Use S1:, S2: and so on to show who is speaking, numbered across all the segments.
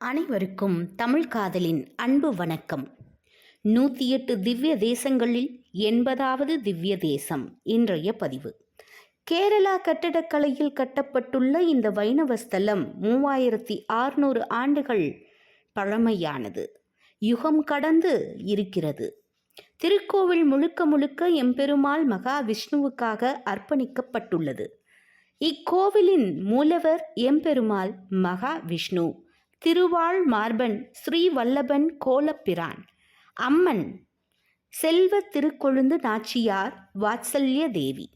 S1: அனைவருக்கும் தமிழ் காதலின் அன்பு வணக்கம். நூற்றி எட்டு திவ்ய தேசங்களில் எண்பதாவது திவ்ய தேசம் இன்றைய பதிவு. கேரளா கட்டடக்கலையில் கட்டப்பட்டுள்ள இந்த வைணவ ஸ்தலம் மூவாயிரத்தி ஆறுநூறு ஆண்டுகள் பழமையானது. யுகம் கடந்து இருக்கிறது. திருக்கோவில் முழுக்க முழுக்க எம்பெருமாள் மகாவிஷ்ணுவுக்காக அர்ப்பணிக்கப்பட்டுள்ளது. இக்கோவிலின் மூலவர் எம்பெருமாள் மகாவிஷ்ணு. திருவாள் மார்பன் ஸ்ரீவல்லபன் கோலப்பிரான். அம்மன் செல்வ திருக்கொழுந்து நாச்சியார் வாத்சல்ய தேவி.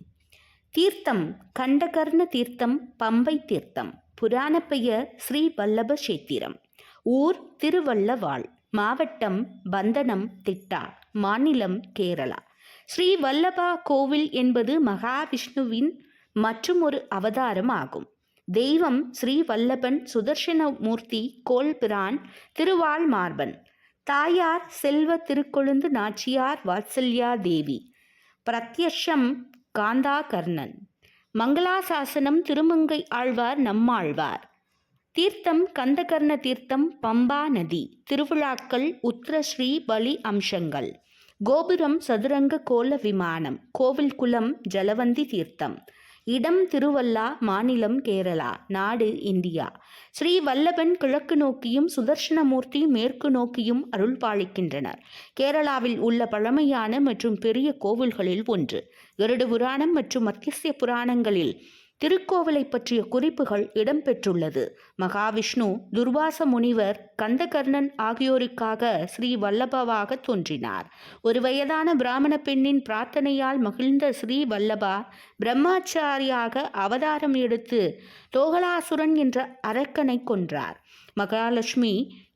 S1: தீர்த்தம் கண்டகர்ண தீர்த்தம் பம்பை தீர்த்தம் புராண பெயர் ஸ்ரீ வல்லப சேத்திரம். ஊர் திருவல்லவாள் மாவட்டம் பந்தனம் திட்டா மாநிலம் கேரளா. ஸ்ரீ வல்லபா கோவில் என்பது மகாவிஷ்ணுவின் மற்றும் ஒரு அவதாரம் ஆகும். தெய்வம் ஸ்ரீ வல்லபன் கோல்பிரான் திருவாள் மார்பன் தாயார் செல்வ திருக்கொழுந்து நாச்சியார் வாத்சல்யா தேவி. பிரத்யஷம் காந்தா கர்ணன் மங்களாசாசனம் திருமங்கை ஆழ்வார் நம்மாழ்வார். தீர்த்தம் கந்தகர்ண தீர்த்தம் பம்பா நதி. திருவிழாக்கள் உத்திரஸ்ரீ பலி அம்சங்கள். கோபுரம் சதுரங்க கோல விமானம். கோவில் குளம் ஜலவந்தி தீர்த்தம். இடம் திருவல்லா மாநிலம் கேரளா நாடு இந்தியா. ஸ்ரீ வல்லபன் கிழக்கு நோக்கியும் சுதர்ஷனமூர்த்தி மேற்கு நோக்கியும் அருள் பாலிக்கின்றனர். கேரளாவில் உள்ள பழமையான மற்றும் பெரிய கோவில்களில் ஒன்று. கருட புராணம் மற்றும் மத்தியஸ்ய புராணங்களில் திருக்கோவிலை பற்றிய குறிப்புகள் இடம்பெற்றுள்ளது. மகாவிஷ்ணு துர்வாச முனிவர் கந்தகர்ணன் ஆகியோருக்காக ஸ்ரீ வல்லபாவாக தோன்றினார். ஒரு வயதான பிராமண பெண்ணின் பிரார்த்தனையால் மகிழ்ந்த ஸ்ரீ வல்லபா பிரம்மாச்சாரியாக அவதாரம் எடுத்து தோகலாசுரன் என்ற அரக்கனை கொன்றார். மகாலட்சுமி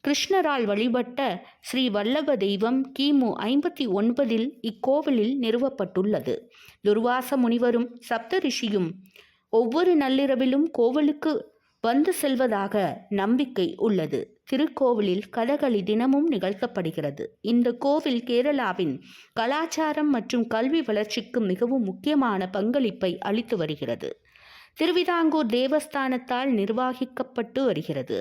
S1: கிருஷ்ணரால் வழிபட்ட ஸ்ரீ வல்லப தெய்வம் கிமு ஐம்பத்தி ஒன்பதில் இக்கோவிலில் நிறுவப்பட்டுள்ளது. துர்வாச முனிவரும் சப்தரிஷியும் ஒவ்வொரு நள்ளிரவிலும் கோவிலுக்கு வந்து செல்வதாக நம்பிக்கை உள்ளது. திருக்கோவிலில் கதகளி தினமும் நிகழ்த்தப்படுகிறது. இந்த கோவில் கேரளாவின் கலாச்சாரம் மற்றும் கல்வி வளர்ச்சிக்கு மிகவும் முக்கியமான பங்களிப்பை அளித்து வருகிறது. திருவிதாங்கூர் தேவஸ்தானத்தால் நிர்வகிக்கப்பட்டு வருகிறது.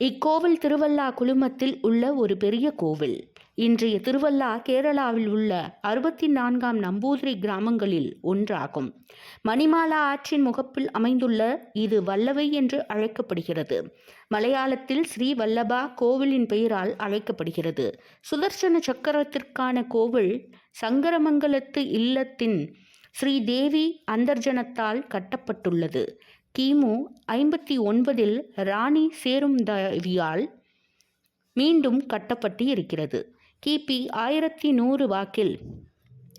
S1: இக்கோவில் திருவல்லா குழுமத்தில் உள்ள ஒரு பெரிய கோவில். இன்றைய திருவல்லா கேரளாவில் உள்ள அறுபத்தி நான்காம் நம்பூதிரி கிராமங்களில் ஒன்றாகும். மணிமாலா ஆற்றின் முகப்பில் அமைந்துள்ள இது வல்லவை என்று அழைக்கப்படுகிறது. மலையாளத்தில் ஸ்ரீ வல்லபா கோவிலின் பெயரால் அழைக்கப்படுகிறது. சுதர்சன சக்கரத்திற்கான கோவில் சங்கரமங்கலத்து இல்லத்தின் ஸ்ரீதேவி அந்தர்ஜனத்தால் கட்டப்பட்டுள்ளது. கிமு ஐம்பத்தி ஒன்பதில் ராணி சேரும்தேவியால் மீண்டும் கட்டப்பட்டு இருக்கிறது கிபி ஆயிரத்தி நூறு வாக்கில்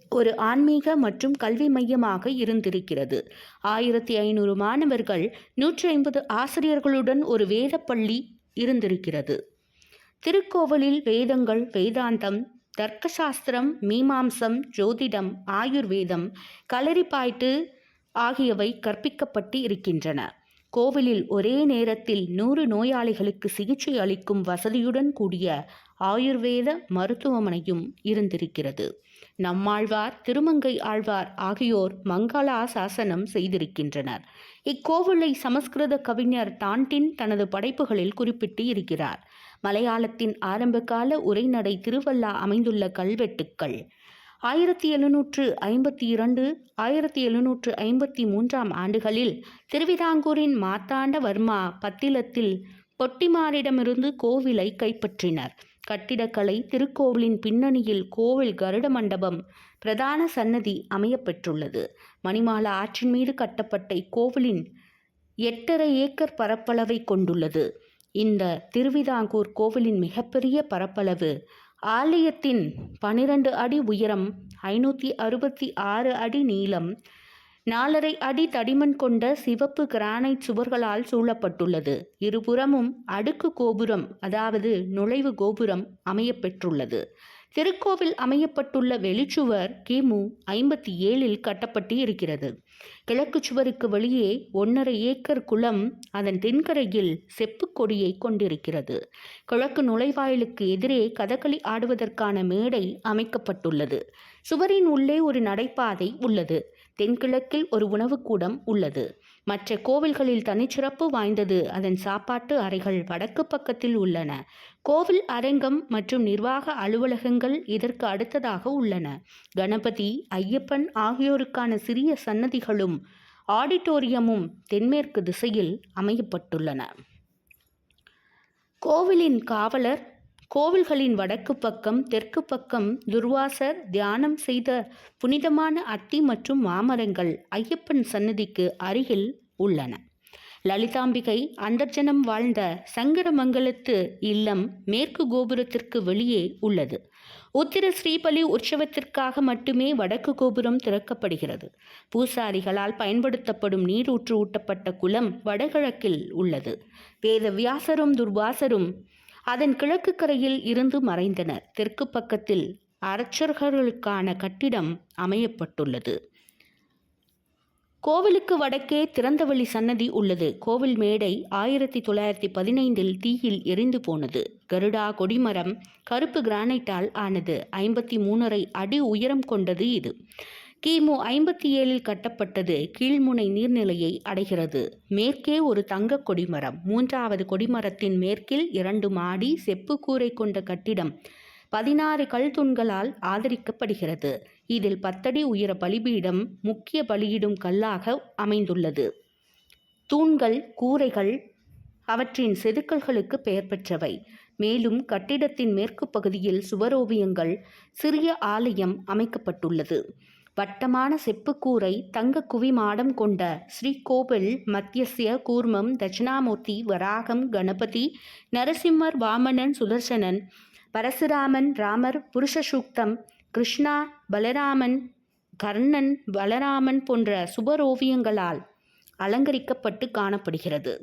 S1: ஒரு ஆன்மீக மற்றும் கல்வி மையமாக இருந்திருக்கிறது. ஆயிரத்தி ஐநூறு மாணவர்கள் நூற்றி ஐம்பது ஆசிரியர்களுடன் ஒரு வேதப்பள்ளி இருந்திருக்கிறது. திருக்கோவிலில் வேதங்கள் வேதாந்தம் தர்க்கசாஸ்திரம் மீமாம்சம் ஜோதிடம் ஆயுர்வேதம் களரிப்பாய்ட்டு ஆகியவை கற்பிக்கப்பட்டு இருக்கின்றன கோவிலில் ஒரே நேரத்தில் நூறு நோயாளிகளுக்கு சிகிச்சை அளிக்கும் வசதியுடன் கூடிய ஆயுர்வேத மருத்துவமனையும் இருந்திருக்கிறது. நம்மாழ்வார் திருமங்கை ஆழ்வார் ஆகியோர் மங்களா சாசனம் செய்திருக்கின்றனர். இக்கோவிலை சமஸ்கிருத கவிஞர் டாண்டின் தனது படைப்புகளில் குறிப்பிட்டு இருக்கிறார் மலையாளத்தின் ஆரம்பகால உரைநடை திருவல்லா அமைந்துள்ள கல்வெட்டுக்கள் ஆயிரத்தி எழுநூற்று ஐம்பத்தி இரண்டு ஆயிரத்தி எழுநூற்று ஐம்பத்தி மூன்றாம் ஆண்டுகளில் திருவிதாங்கூரின் மார்த்தாண்டவர்மா பத்திலத்தில் பொட்டிமாரிடமிருந்து கோவிலை கைப்பற்றினர். கட்டிடக்கலை திருக்கோவிலின் பின்னணியில் கோவில் கருட மண்டபம் பிரதான சன்னதி அமையப்பெற்றுள்ளது. மணிமால ஆற்றின் மீது கட்டப்பட்ட இக்கோவிலின் எட்டரை ஏக்கர் பரப்பளவை கொண்டுள்ளது. இந்த திருவிதாங்கூர் கோவிலின் மிகப்பெரிய பரப்பளவு ஆலயத்தின் பனிரெண்டு அடி உயரம் ஐநூற்றி அறுபத்தி ஆறு அடி நீளம் நாலரை அடி தடிமன் கொண்ட சிவப்பு கிரானைட் சுவர்களால் சூழப்பட்டுள்ளது. இருபுறமும் அடுக்கு கோபுரம் அதாவது நுழைவு கோபுரம் அமையப்பெற்றுள்ளது திருக்கோவில் அமையப்பட்டுள்ள வெளிச்சுவர் கிமு ஐம்பத்தி ஏழில் கட்டப்பட்டு இருக்கிறது கிழக்கு சுவருக்கு வெளியே ஒன்றரை ஏக்கர் குளம் அதன் தென்கரையில் செப்பு கொடியை கொண்டிருக்கிறது. கிழக்கு நுழைவாயிலுக்கு எதிரே கதகளி ஆடுவதற்கான மேடை அமைக்கப்பட்டுள்ளது. சுவரின் உள்ளே ஒரு நடைபாதை உள்ளது. தென்கிழக்கில் ஒரு உணவுக்கூடம் உள்ளது. மற்ற கோவில்களில் தனிச்சிறப்பு வாய்ந்தது. அதன் சாப்பாட்டு அறைகள் வடக்கு பக்கத்தில் உள்ளன. கோவில் அரங்கம் மற்றும் நிர்வாக அலுவலகங்கள் இதற்கு அடுத்ததாக உள்ளன. கணபதி ஐயப்பன் ஆகியோருக்கான சிறிய சன்னதிகளும் ஆடிட்டோரியமும் தென்மேற்கு திசையில் அமையப்பட்டுள்ளன. கோவிலின் காவலர் கோவில்களின் வடக்கு பக்கம் தெற்கு பக்கம் துர்வாசர் தியானம் செய்த புனிதமான அத்தி மற்றும் மாமரங்கள் ஐயப்பன் சன்னதிக்கு அருகில் உள்ளன. லலிதாம்பிகை அந்தர்ஜனம் வாழ்ந்த சங்கரமங்கலத்து இல்லம் மேற்கு கோபுரத்திற்கு வெளியே உள்ளது. உத்திர ஸ்ரீபலி உற்சவத்திற்காக மட்டுமே வடக்கு கோபுரம் திறக்கப்படுகிறது. பூசாரிகளால் பயன்படுத்தப்படும் நீரூற்று ஊட்டப்பட்ட குளம் வடகிழக்கில் உள்ளது. வேத வியாசரும் துர்வாசரும் அதன் கிழக்கு கரையில் இருந்து மறைந்தனர். தெற்கு பக்கத்தில் அரச்சர்களுக்கான கட்டிடம் அமையப்பட்டுள்ளது. கோவிலுக்கு வடக்கே திறந்தவெளி சன்னதி உள்ளது. கோவில் மேடை ஆயிரத்தி தொள்ளாயிரத்தி பதினைந்தில் தீயில் எரிந்து போனது. கருடா கொடிமரம் கருப்பு கிரானைட்டால் ஆனது. ஐம்பத்தி மூணரை அடி உயரம் கொண்டது இது. கிமு ஐம்பத்தி ஏழில் கட்டப்பட்டது கீழ்முனை நீர்நிலையை அடைகிறது. மேற்கே ஒரு தங்க கொடிமரம் மூன்றாவது கொடிமரத்தின் மேற்கில் இரண்டு மாடி செப்பு கூரை கொண்ட கட்டிடம் பதினாறு கல் தூண்களால் ஆதரிக்கப்படுகிறது. இதில் பத்தடி உயர பலிபீடம் முக்கிய பலியிடும் கல்லாக அமைந்துள்ளது. தூண்கள் கூரைகள் அவற்றின் செதுக்கல்களுக்கு பெயர் பெற்றவை. மேலும் கட்டிடத்தின் மேற்கு பகுதியில் சுவரோவியங்கள் சிறிய ஆலயம் அமைக்கப்பட்டுள்ளது. வட்டமான செப்புக்கூரை தங்க குவிமாடம் கொண்ட ஸ்ரீகோவில் மத்தியஸ்ய கூர்மம் தட்சிணாமூர்த்தி வராகம் கணபதி நரசிம்மர் வாமனன் சுதர்சனன் பரசுராமன் ராமர் புருஷசூக்தம் கிருஷ்ணா பலராமன் கர்ணன் பலராமன் போன்ற சுபரோவியங்களால் அலங்கரிக்கப்பட்டு காணப்படுகிறது.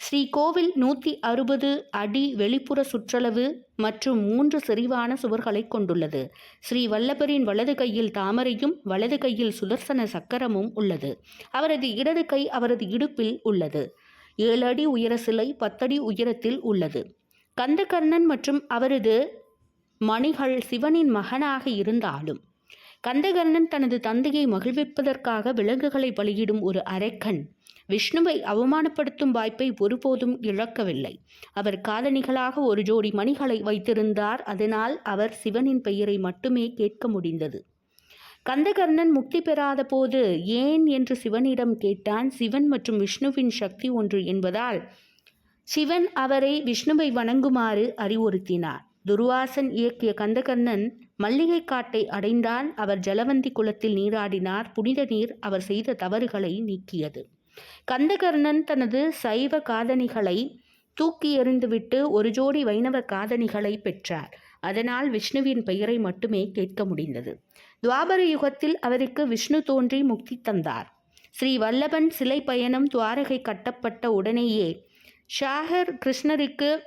S1: ஸ்ரீ கோவில் நூற்றி அறுபது அடி வெளிப்புற சுற்றளவு மற்றும் மூன்று செறிவான சுவர்களை கொண்டுள்ளது. ஸ்ரீ வல்லபரின் வலது கையில் தாமரையும் வலது கையில் சுதர்சன சக்கரமும் உள்ளது. அவரது இடது கை அவரது இடுப்பில் உள்ளது. ஏழு அடி உயர சிலை பத்தடி உயரத்தில் உள்ளது. கந்தகர்ணன் மற்றும் அவரது மணிகள் சிவனின் மகனாக இருந்தாலும் கந்தகர்ணன் தனது தந்தையை மகிழ்விப்பதற்காக விலங்குகளை பலியிடும் ஒரு அரைக்கண் விஷ்ணுவை அவமானப்படுத்தும் வாய்ப்பை ஒருபோதும் இழக்கவில்லை. அவர் காலணிகளாக ஒரு ஜோடி மணிகளை வைத்திருந்தார். அதனால் அவர் சிவனின் பெயரை மட்டுமே கேட்க முடிந்தது. கந்தகர்ணன் முக்தி பெறாத போது ஏன் என்று சிவனிடம் கேட்டான். சிவன் மற்றும் விஷ்ணுவின் சக்தி ஒன்று என்பதால் சிவன் அவரை விஷ்ணுவை வணங்குமாறு அறிவுறுத்தினார். துர்வாசன் இயக்கிய கந்தகர்ணன் மல்லிகை காட்டை அடைந்தான். அவர் ஜலவந்தி குளத்தில் நீராடினார். புனித நீர் அவர் செய்த தவறுகளை நீக்கியது. கந்தகர்ணன் தனது சைவ காதணிகளை தூக்கி எறிந்துவிட்டு ஒரு ஜோடி வைணவ காதணிகளை பெற்றார். அதனால் விஷ்ணுவின் பெயரை மட்டுமே கேட்க முடிந்தது. துவாபர யுகத்தில் அவருக்கு விஷ்ணு தோன்றி முக்தி தந்தார். ஸ்ரீ வல்லபன் சிலை பயணம் துவாரகை கட்டப்பட்ட உடனேயே ஷாகர் கிருஷ்ணருக்கு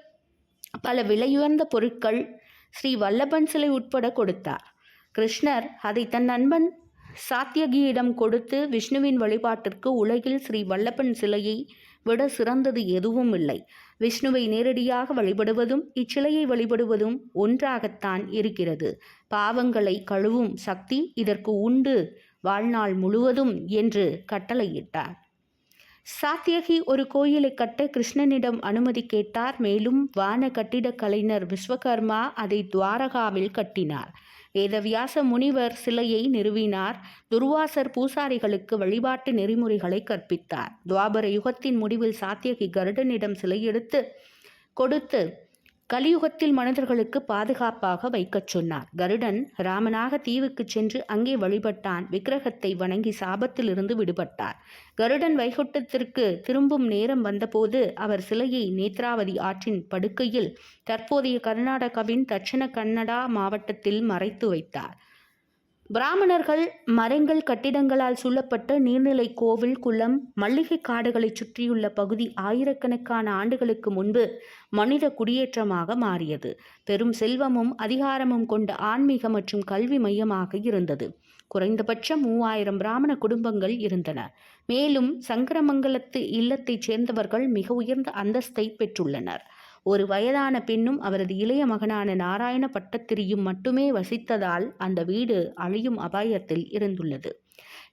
S1: பல விலையுயர்ந்த பொருட்கள் ஸ்ரீ வல்லபன் சிலை உட்பட கொடுத்தார். கிருஷ்ணர் அதை தன் நண்பன் சாத்தியகியிடம் கொடுத்து விஷ்ணுவின் வழிபாட்டிற்கு உலகில் ஸ்ரீ வல்லப்பன் சிலையை விட சிறந்தது எதுவும் இல்லை. விஷ்ணுவை நேரடியாக வழிபடுவதும் இச்சிலையை வழிபடுவதும் ஒன்றாகத்தான் இருக்கிறது. பாவங்களை கழுவும் சக்தி இதற்கு உண்டு. வாழ்நாள் முழுவதும் என்று கட்டளையிட்டார். சாத்தியகி ஒரு கோயிலை கட்ட கிருஷ்ணனிடம் அனுமதி கேட்டார். மேலும் வான கட்டிடக் கலைஞர் விஸ்வகர்மா அதை துவாரகாவில் கட்டினார். வேதவியாச முனிவர் சிலையை நிறுவினார். துர்வாசர் பூசாரிகளுக்கு வழிபாட்டு நெறிமுறைகளை கற்பித்தார். துவாபர யுகத்தின் முடிவில் சாத்தியகி கருடனிடம் சிலை எடுத்து கொடுத்து கலியுகத்தில் மனிதர்களுக்கு பாதுகாப்பாக வைக்கச் சொன்னார். கருடன் ராமனாக தீவுக்கு சென்று அங்கே வழிபட்டான். விக்கிரகத்தை வணங்கி சாபத்திலிருந்து விடுபட்டார். கருடன் வைகுண்டத்திற்கு திரும்பும் நேரம் வந்தபோது அவர் சிலையை நேத்ராவதி ஆற்றின் படுக்கையில் தற்போதைய கர்நாடகாவின் தட்சிண கன்னடா மாவட்டத்தில் மறைத்து வைத்தார். பிராமணர்கள் மரங்கள் கட்டிடங்களால் சூழப்பட்ட நீர்நிலை கோவில் குளம் மல்லிகை காடுகளை சுற்றியுள்ள பகுதி ஆயிரக்கணக்கான ஆண்டுகளுக்கு முன்பு மனித குடியேற்றமாக மாறியது. பெரும் செல்வமும் அதிகாரமும் கொண்ட ஆன்மீக மற்றும் கல்வி மையமாக இருந்தது. குறைந்தபட்சம் மூவாயிரம் பிராமண குடும்பங்கள் இருந்தன. மேலும் சங்கரமங்கலத்து இல்லத்தைச் சேர்ந்தவர்கள் மிக உயர்ந்த அந்தஸ்தை பெற்றுள்ளனர். ஒரு வயதான பெண்ணும் அவரது இளைய மகனான நாராயண பட்டத்திரியும் மட்டுமே வசித்ததால் அந்த வீடு அழியும் அபாயத்தில் இருந்துள்ளது.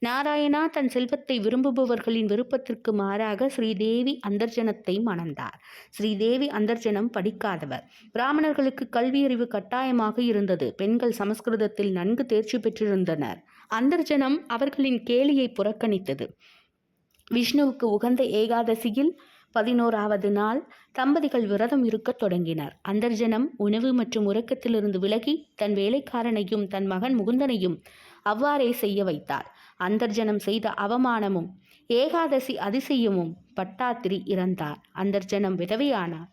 S1: நாராயணா தன் செல்வத்தை விரும்புபவர்களின் விருப்பத்திற்கு மாறாக ஸ்ரீதேவி அந்தர்ஜனத்தை மணந்தார். ஸ்ரீதேவி அந்தர்ஜனம் படிக்காதவர். பிராமணர்களுக்கு கல்வியறிவு கட்டாயமாக இருந்தது. பெண்கள் சமஸ்கிருதத்தில் நன்கு தேர்ச்சி பெற்றிருந்தனர். அந்தர்ஜனம் அவர்களின் கேலியை புறக்கணித்தது. விஷ்ணுவுக்கு உகந்த ஏகாதசியில் பதினோராவது நாள் தம்பதிகள் விரதம் இருக்கத் தொடங்கினர். அந்தர்ஜனம் உணவு மற்றும் உறக்கத்திலிருந்து விலகி தன் வேலைக்காரனையும் தன் மகன் முகுந்தனையும் அவ்வாறே செய்ய வைத்தார். அந்தர்ஜனம் செய்த அவமானமும் ஏகாதசி அதிசயமும் பட்டாத்திரி இறந்தார். அந்தர்ஜனம் விதவையானார்.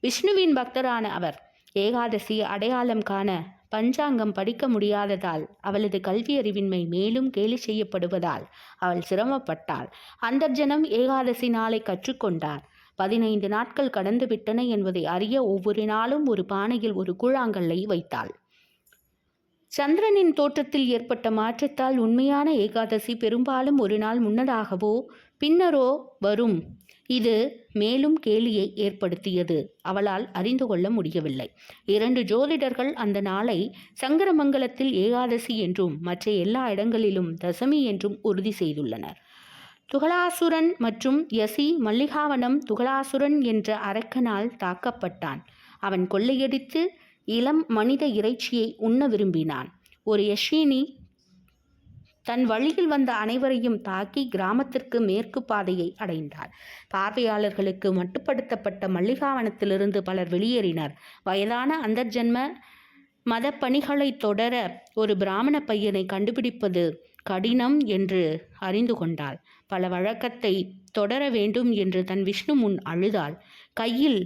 S1: விஷ்ணுவின் பக்தரான அவர் ஏகாதசி அடையாளம் காண பஞ்சாங்கம் படிக்க முடியாததால் அவளது கல்வியறிவின்மை மேலும் கேலி செய்யப்படுவதால் அவள் சிரமப்பட்டாள். அந்தர்ஜனம் ஏகாதசி நாளை கற்றுக்கொண்டார். பதினைந்து நாட்கள் கடந்து விட்டன என்பதை அறிய ஒவ்வொரு நாளும் ஒரு பானையில் ஒரு கூழாங்கல்லை வைத்தாள். சந்திரனின் தோற்றத்தில் ஏற்பட்ட மாற்றத்தால் உண்மையான ஏகாதசி பெரும்பாலும் ஒரு நாள் முன்னதாகவோ பின்னரோ வரும். இது மேலும் கேலியை ஏற்படுத்தியது. அவளால் அறிந்து கொள்ள முடியவில்லை. இரண்டு ஜோதிடர்கள் அந்த நாளை சங்கரமங்கலத்தில் ஏகாதசி என்றும் மற்ற எல்லா இடங்களிலும் தசமி என்றும் உறுதி செய்துள்ளனர். துகளாசுரன் மற்றும் யசி மல்லிகாவனம் துகளாசுரன் என்ற அரக்கனால் தாக்கப்பட்டான். அவன் கொள்ளையடித்து இளம் மனித இறைச்சியை உண்ண விரும்பினான். ஒரு யஷினி தன் வழியில் வந்த அனைவரையும் தாக்கி கிராமத்திற்கு மேற்கு பாதையை அடைந்தார். பார்வையாளர்களுக்கு மட்டுப்படுத்தப்பட்ட மல்லிகாவனத்திலிருந்து பலர் வெளியேறினர். வயதான அந்தர்ஜன்ம மத பணிகளை தொடர ஒரு பிராமண பையனை கண்டுபிடிப்பது கடினம் என்று அறிந்து கொண்டாள். பல வழக்கத்தை தொடர வேண்டும் என்று தன் விஷ்ணு முன் அழுதாள். கையில்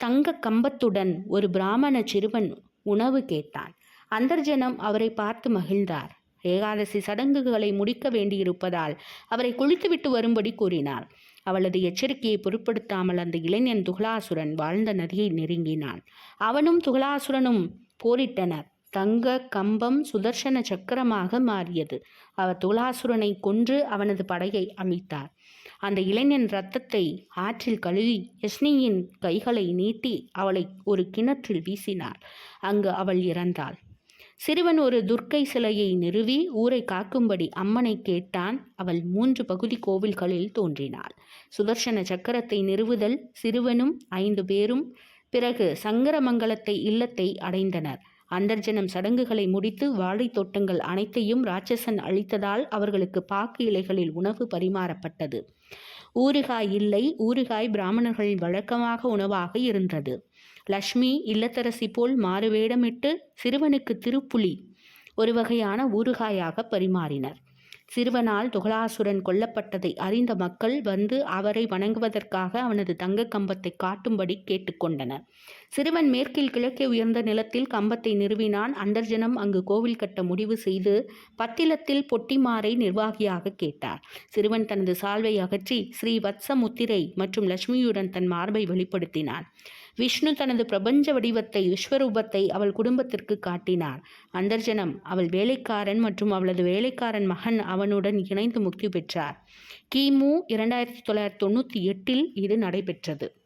S1: தங்க கம்பத்துடன் ஒரு பிராமண சிறுவன் உணவு கேட்டான். அந்தர்ஜனம் அவரை பார்த்து மகிழ்ந்தார். ஏகாதசி சடங்குகளை முடிக்க வேண்டியிருப்பதால் அவரை குளித்துவிட்டு வரும்படி கூறினார் அவளது எச்சரிக்கையை பொருட்படுத்தாமல் அந்த இளைஞன் துகலாசுரன் வாழ்ந்த நதியை நெருங்கினான். அவனும் துகலாசுரனும் போரிட்டனர். தங்க கம்பம் சுதர்சன சக்கரமாக மாறியது. அவர் துகலாசுரனை கொன்று அவனது படையை அமைத்தார் அந்த இளைஞன் இரத்தத்தை ஆற்றில் கழுவி யஸ்னியின் கைகளை நீட்டி அவளை ஒரு கிணற்றில் வீசினார். அங்கு அவள் இறந்தாள். சிறுவன் ஒரு துர்க்கை சிலையை நிறுவி ஊரை காக்கும்படி அம்மனை கேட்டான். அவள் மூன்று பகுதி கோவில்களில் தோன்றினாள். சுதர்சன சக்கரத்தை நிறுவுதல் சிறுவனும் ஐந்து பேரும் பிறகு சங்கரமங்கலத்தை இல்லத்தை அடைந்தனர். அந்தர்ஜனம் சடங்குகளை முடித்து வாழைத் தோட்டங்கள் அனைத்தையும் ராட்சசன் அழித்ததால் அவர்களுக்கு பாக்கு இலைகளில் உணவு பரிமாறப்பட்டது. ஊறுகாய் இல்லை ஊறுகாய் பிராமணர்களின் வழக்கமாக உணவாக இருந்தது. லக்ஷ்மி இல்லத்தரசி போல் மாறுவேடமிட்டு சிறுவனுக்கு திருப்புலி ஒரு வகையான ஊறுகாயாக பரிமாறினர். சிறுவனால் துகலாசுரன் கொல்லப்பட்டதை அறிந்த மக்கள் வந்து அவரை வணங்குவதற்காக அவனது தங்க கம்பத்தை காட்டும்படி கேட்டுக்கொண்டனர் சிறுவன் மேற்கில் கிழக்கே உயர்ந்த நிலத்தில் கம்பத்தை நிறுவினான். அந்தர்ஜனம் அங்கு கோவில் கட்ட முடிவு செய்து பத்திலத்தில் பொட்டிமாரை நிர்வாகியாக கேட்டார். சிறுவன் தனது சால்வை அகற்றி ஸ்ரீ வத்சமுத்திரை மற்றும் லட்சுமியுடன் தன் மார்பை வெளிப்படுத்தினான். விஷ்ணு தனது பிரபஞ்ச வடிவத்தை விஸ்வரூபத்தை அவள் குடும்பத்திற்கு காட்டினார் அந்தர்ஜனம் அவள் வேலைக்காரன் மற்றும் அவளது வேலைக்காரன் மகன் அவனுடன் இணைந்து முக்தி பெற்றார். கிமு இரண்டாயிரத்தி தொள்ளாயிரத்தி தொண்ணூற்றி எட்டில் இது நடைபெற்றது.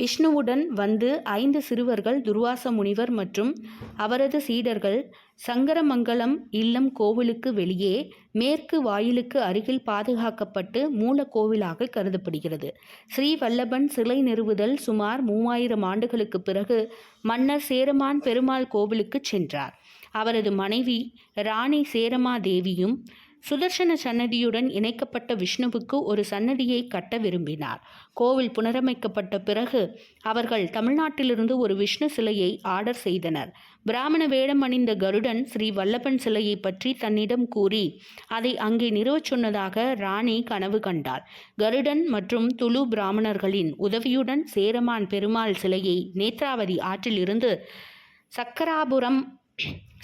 S1: விஷ்ணுவுடன் வந்து ஐந்து சிறுவர்கள் துர்வாச முனிவர் மற்றும் அவரது சீடர்கள் சங்கரமங்கலம் இல்லம் கோவிலுக்கு வெளியே மேற்கு வாயிலுக்கு அருகில் பாதுகாக்கப்பட்டு மூல கோவிலாக கருதப்படுகிறது. ஸ்ரீ வல்லபன் சிலை நிறுவுதல் சுமார் மூவாயிரம் ஆண்டுகளுக்கு பிறகு மன்னர் சேரமான் பெருமாள் கோவிலுக்கு சென்றார். அவரது மனைவி ராணி சேரமா தேவியும் சுதர்சன சன்னதியுடன் இணைக்கப்பட்ட விஷ்ணுவுக்கு ஒரு சன்னதியை கட்ட விரும்பினார். கோவில் புனரமைக்கப்பட்ட பிறகு அவர்கள் தமிழ்நாட்டிலிருந்து ஒரு விஷ்ணு சிலையை ஆர்டர் செய்தனர். பிராமண வேடம் அணிந்த கருடன் ஸ்ரீ வல்லபன் சிலையை பற்றி தன்னிடம் கூறி அதை அங்கே நிறுவச் சொன்னதாக ராணி கனவு கண்டார் கருடன் மற்றும் துளு பிராமணர்களின் உதவியுடன் சேரமான் பெருமாள் சிலையை நேத்ராவதி ஆற்றிலிருந்து சக்கராபுரம்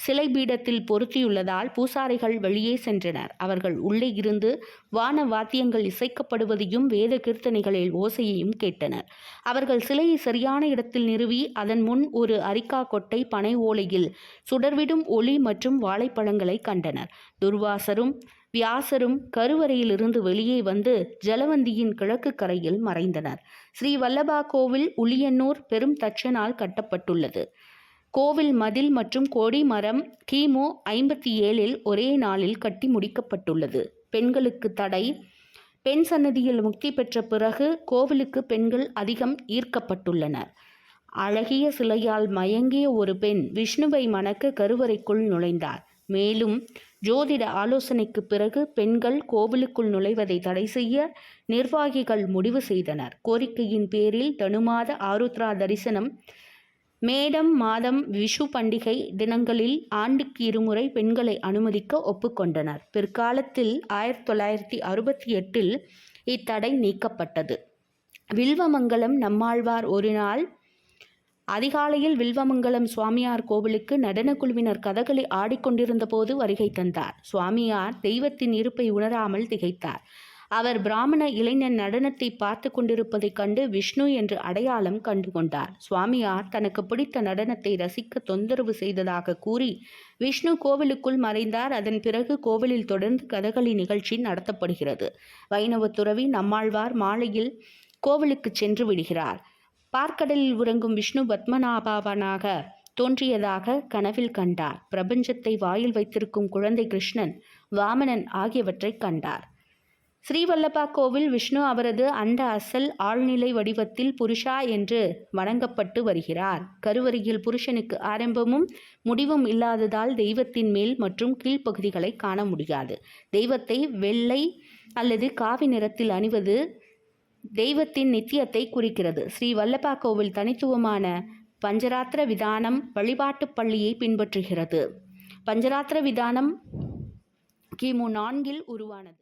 S1: சிலை பீடத்தில் பொருத்தியுள்ளதால் பூசாரிகள் வெளியே சென்றனர். அவர்கள் உள்ளே இருந்து வான வாத்தியங்கள் இசைக்கப்படுவதையும் வேத கீர்த்தனைகளில் ஓசையையும் கேட்டனர். அவர்கள் சிலையை சரியான இடத்தில் நிறுவி அதன் முன் ஒரு அரிக்கா கொட்டை பனை ஓலையில் சுடர்விடும் ஒளி மற்றும் வாழைப்பழங்களை கண்டனர். துர்வாசரும் வியாசரும் கருவறையிலிருந்து வெளியே வந்து ஜலவந்தியின் கிழக்கு கரையில் மறைந்தனர். ஸ்ரீ வல்லபா கோவில் உளியன்னூர் பெரும் தச்சனால் கட்டப்பட்டுள்ளது. கோவில் மதில் மற்றும் கொடி மரம் கிமு ஐம்பத்தி ஏழில் ஒரே நாளில் கட்டி முடிக்கப்பட்டுள்ளது. பெண்களுக்கு தடை. பெண் சன்னதியில் முக்தி பெற்ற பிறகு கோவிலுக்கு பெண்கள் அதிகம் ஈர்க்கப்பட்டுள்ளனர். அழகிய சிலையால் மயங்கிய ஒரு பெண் விஷ்ணுவை மணக்க கருவறைக்குள் நுழைந்தார். மேலும் ஜோதிட ஆலோசனைக்கு பிறகு பெண்கள் கோவிலுக்குள் நுழைவதை தடை செய்ய நிர்வாகிகள் முடிவு செய்தனர். கோரிக்கையின் பேரில் தனுமாத ஆருத்ரா தரிசனம் மேடம் மாதம் விஷு பண்டிகை தினங்களில் ஆண்டுக்கு இருமுறை பெண்களை அனுமதிக்க ஒப்புக்கொண்டனர். பிற்காலத்தில் ஆயிரத்தி தொள்ளாயிரத்தி அறுபத்தி எட்டில் இத்தடை நீக்கப்பட்டது. வில்வமங்கலம் நம்மாழ்வார் ஒரு நாள் அதிகாலையில் வில்வமங்கலம் சுவாமியார் கோவிலுக்கு நடனக்குழுவினர் கதகளி ஆடிக்கொண்டிருந்த போது வருகை தந்தார். சுவாமியார் தெய்வத்தின் இருப்பை உணராமல் திகைத்தார். அவர் பிராமண இளைஞன் நடனத்தை பார்த்து கொண்டிருப்பதைக் கண்டு விஷ்ணு என்று அடையாளம் கண்டு கொண்டார். சுவாமியார் தனக்கு பிடித்த நடனத்தை ரசிக்க தொந்தரவு செய்ததாக கூறி விஷ்ணு கோவிலுக்குள் மறைந்தார். அதன் பிறகு கோவிலில் தொடர்ந்து கதகளி நிகழ்ச்சி நடத்தப்படுகிறது. வைணவ துறவி நம்மாழ்வார் மாலையில் கோவிலுக்கு சென்று விடுகிறார். பார்க்கடலில் உறங்கும் விஷ்ணு பத்மநாபாவனாக தோன்றியதாக கனவில் கண்டார். பிரபஞ்சத்தை வாயில் வைத்திருக்கும் குழந்தை கிருஷ்ணன் வாமனன் ஆகியவற்றை கண்டார். ஸ்ரீவல்லபா கோவில் விஷ்ணு அவரது அண்ட அசல் ஆழ்நிலை வடிவத்தில் புருஷா என்று வணங்கப்பட்டு வருகிறார். கருவறையில் புருஷனுக்கு ஆரம்பமும் முடிவும் இல்லாததால் தெய்வத்தின் மேல் மற்றும் கீழ்ப்பகுதிகளை காண முடியாது. தெய்வத்தை வெள்ளை அல்லது காவி நிறத்தில் அணிவது தெய்வத்தின் நித்தியத்தை குறிக்கிறது. ஸ்ரீ வல்லபா கோவில் தனித்துவமான பஞ்சராத்திர விதானம் வழிபாட்டுப் பள்ளியை பின்பற்றுகிறது. பஞ்சராத்திர விதானம் கிமு நான்கில் உருவானது.